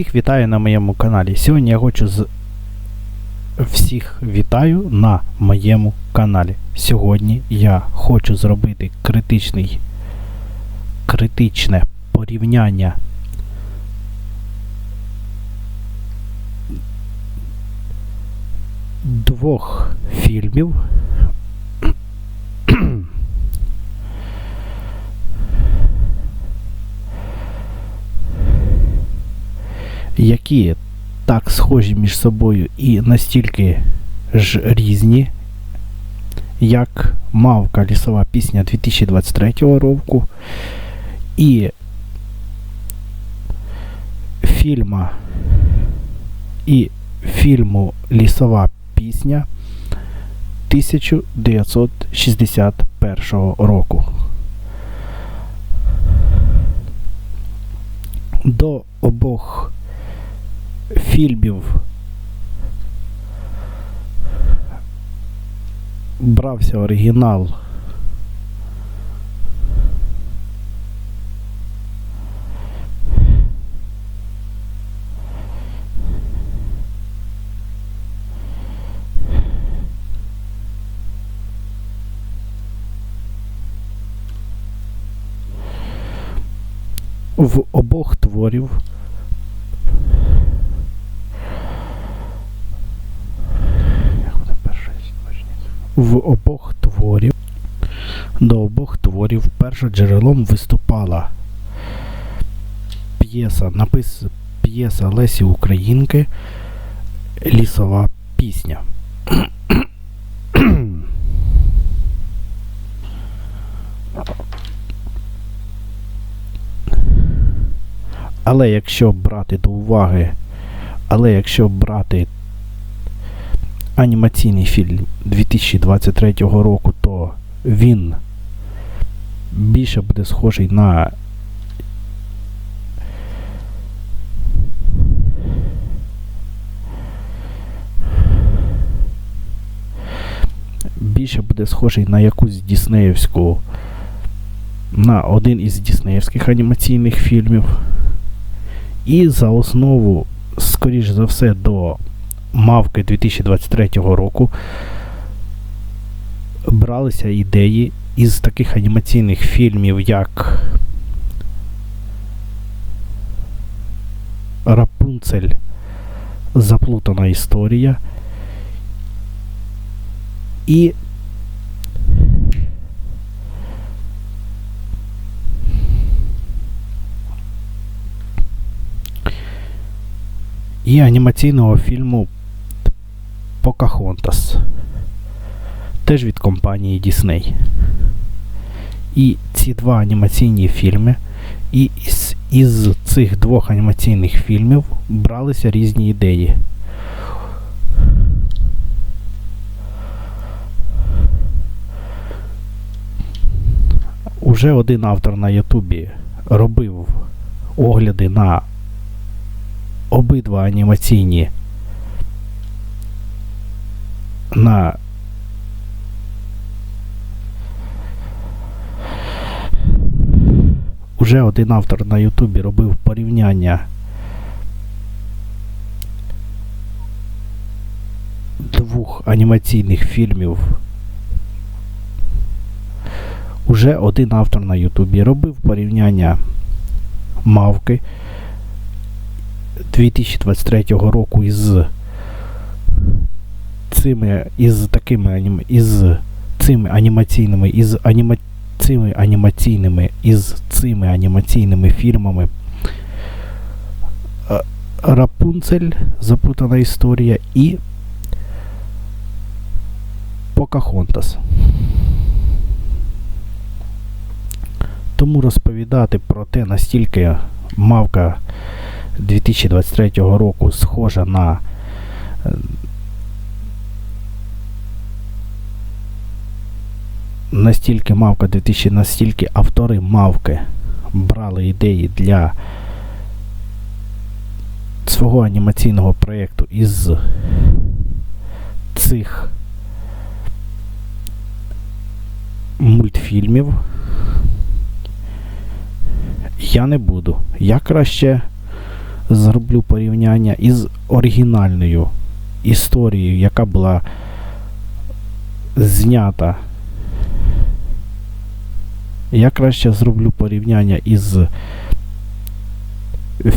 Всіх вітаю на моєму каналі. Сьогодні я хочу з всіх вітаю на моєму каналі. Сьогодні я хочу зробити критичний критичне порівняння двох фільмів. Які так схожі між собою і настільки ж різні, як Мавка лісова пісня 2023 року і фільма і фільму Лісова пісня 1961 року. До обох фільмів брався оригінал. В обох творів Як буде перше в обох творів до обох творів першим джерелом виступала п'єса, напис п'єса Лесі Українки Лісова пісня. Але якщо брати до уваги, але якщо брати анімаційний фільм 2023 року, то він більше буде схожий на більше буде схожий на якусь Діснеївську на один із Діснеївських анімаційних фільмів. І за основу, скоріш за все, до Мавки 2023 року бралися ідеї із таких анімаційних фільмів, як Рапунцель. Заплутана історія і і анімаційного фільму Покахонтас. Теж від компанії Disney. І ці два анімаційні фільми. І із, із цих двох анімаційних фільмів бралися різні ідеї. Уже один автор на Ютубі робив огляди на обидва анімаційні на Уже один автор на Ютубі робив порівняння двох анімаційних фільмів. Уже один автор на Ютубі робив порівняння Мавки 2023 року із цими із такими із цими анімаційними із аніма... цими анімаційними із цими анімаційними фільмами е, Рапунцель Запутана історія і Покахонтас. Тому розповідати про те, настільки мавка 2023 року схожа на настільки мавка 2000, настільки автори мавки брали ідеї для свого анімаційного проєкту із цих мультфільмів. Я не буду. Я краще зроблю порівняння із оригінальною історією, яка була знята. Я краще зроблю порівняння із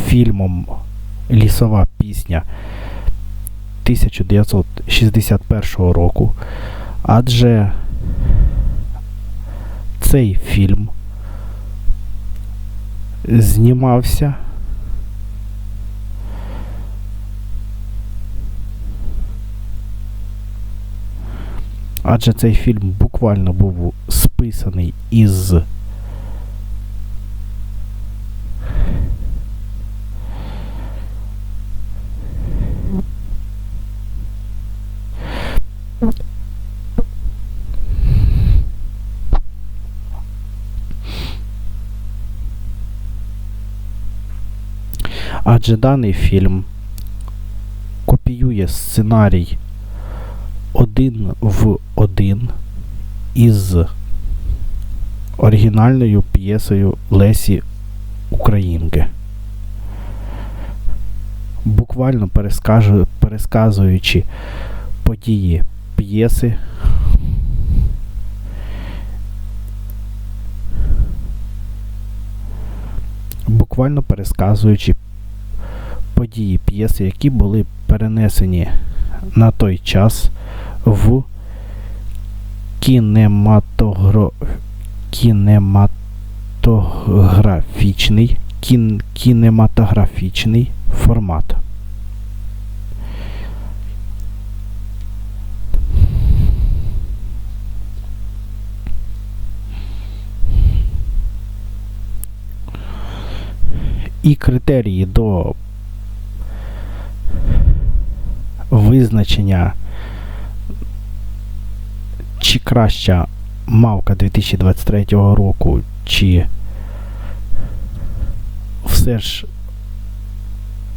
фільмом Лісова пісня 1961 року, адже цей фільм знімався адже цей фільм буквально був списаний із Адже даний фільм копіює сценарій один в один із оригінальною п'єсою Лесі Українки. Буквально пересказуючи події п'єси. Буквально пересказуючи події п'єси, які були перенесені на той час в кінематогро... кінематографічний кін... кінематографічний формат. І критерії до визначення чи краща мавка 2023 року, чи все ж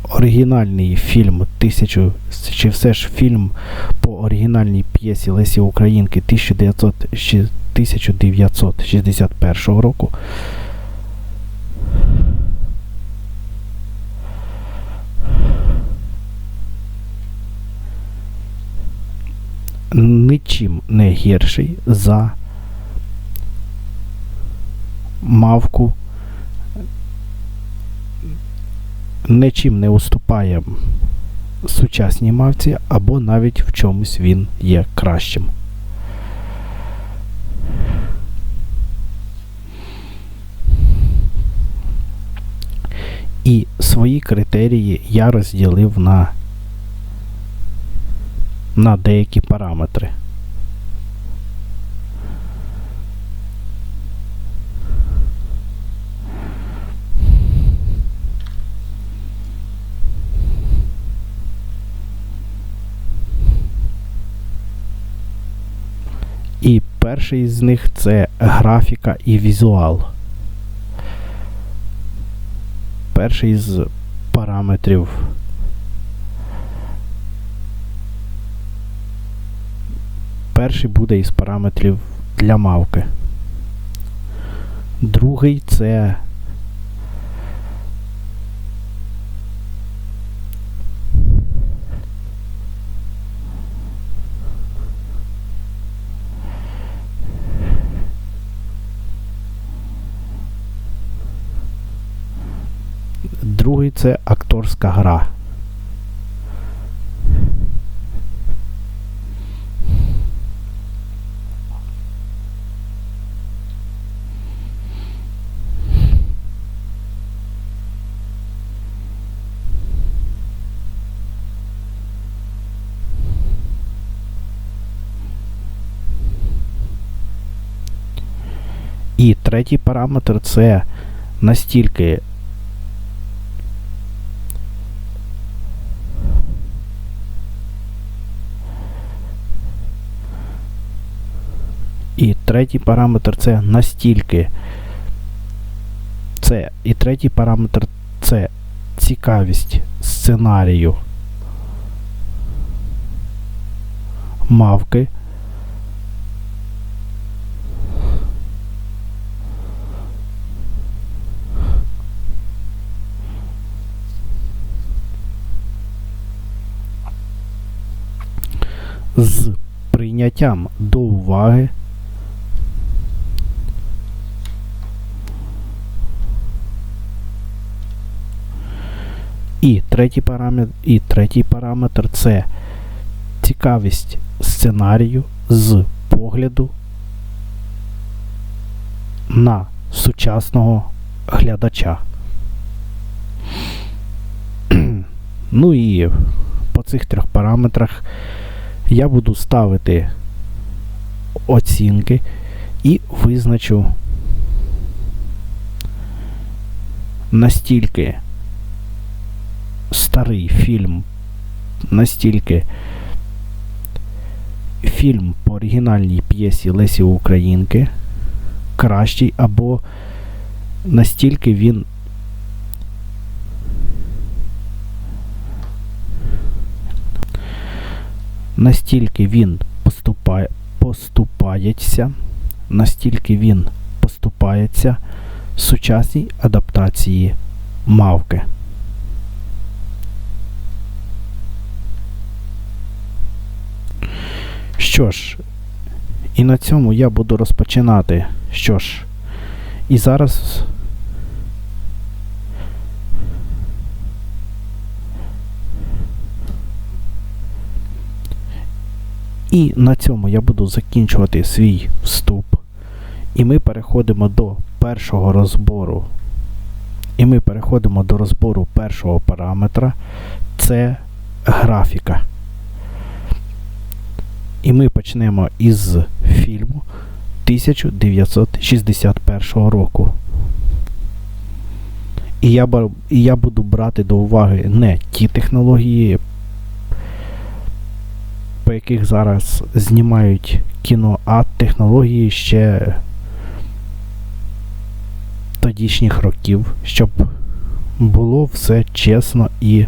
оригінальний фільм тисячу, чи все ж фільм по оригінальній п'єсі Лесі Українки 1900, 1961 року. Нічим не гірший за мавку, нічим не уступає сучасній мавці, або навіть в чомусь він є кращим. І свої критерії я розділив на на деякі параметри. І перший з них це графіка і візуал. Перший з параметрів Перший буде із параметрів для мавки. Другий це це акторська гра. І третій параметр це настільки третій параметр це настільки. Це. І третій параметр це цікавість сценарію мавки. З прийняттям до уваги І третій параметр, і третій параметр це цікавість сценарію з погляду на сучасного глядача. ну і по цих трьох параметрах я буду ставити оцінки і визначу настільки старий фільм, настільки фільм по оригінальній п'єсі Лесі Українки кращий, або настільки він настільки він поступає, поступається, настільки він поступається сучасній адаптації мавки. Що ж, і на цьому я буду розпочинати. Що ж, і зараз. І на цьому я буду закінчувати свій вступ. І ми переходимо до першого розбору. І ми переходимо до розбору першого параметра. Це графіка. І ми почнемо із фільму 1961 року. І я, і я буду брати до уваги не ті технології, по яких зараз знімають кіно, а технології ще тодішніх років, щоб було все чесно і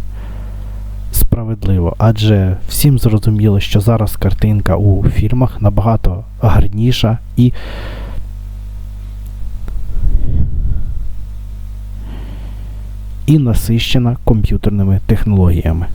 справедливо. Адже всім зрозуміло, що зараз картинка у фільмах набагато гарніша і і насищена комп'ютерними технологіями.